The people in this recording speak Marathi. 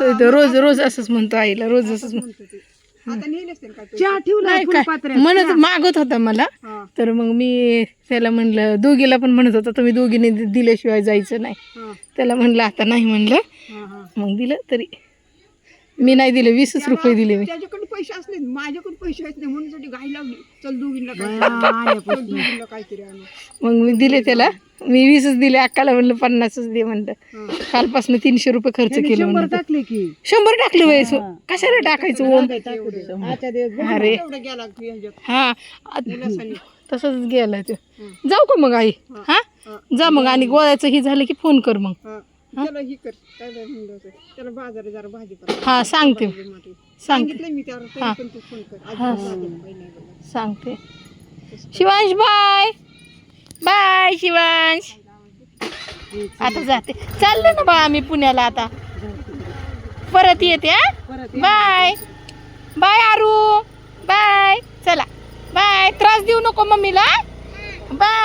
तो इथं रोज रोज असंच म्हणतो आईला रोज असंच म्हण- म्हणतो ते. आता नेले असते काय चहा ठेवला नाही काय? म्हणत मागत होता मला. तर मग मी त्याला म्हणलं दोघीला पण म्हणत होता तुम्ही दोघीने दि- दिल्याशिवाय जायचं नाही. त्याला म्हणलं आता नाही म्हणलं. मग दिलं तरी. मी नाही दिले वीसच रुपये दिले मी. त्याच्याकडे पैसे असले माझ्याकडे पैसे आहेत नाही म्हणून साठी घाई लावली. चल दोघींना काय चल दोघींना काहीतरी आणू. मग मी दिले त्याला. मी वीसच दिले अक्काला म्हणलं पन्नासच दे म्हणलं. कालपासून तीनशे रुपये खर्च केले म्हणलं. टाकले की. शंभर टाकले वयस कशाला टाकायचं ओम? अरे एवढं. गेला तू ह्याच्यात हा. तसंच गेला तो. जाऊ का मग आई? हा. जा मग आणि गोळ्याचं ही झालं की फोन कर मग. हा. ही? हा सांगते. सांगते. मी. सांगते. शिवांश बाय. शिवांश. आता जाते. चाललं ना बा आम्ही पुण्याला आता. परत येते हा? बाय. बाय आरू. बाय. चला. बाय. त्रास देऊ नको मम्मीला. बाय.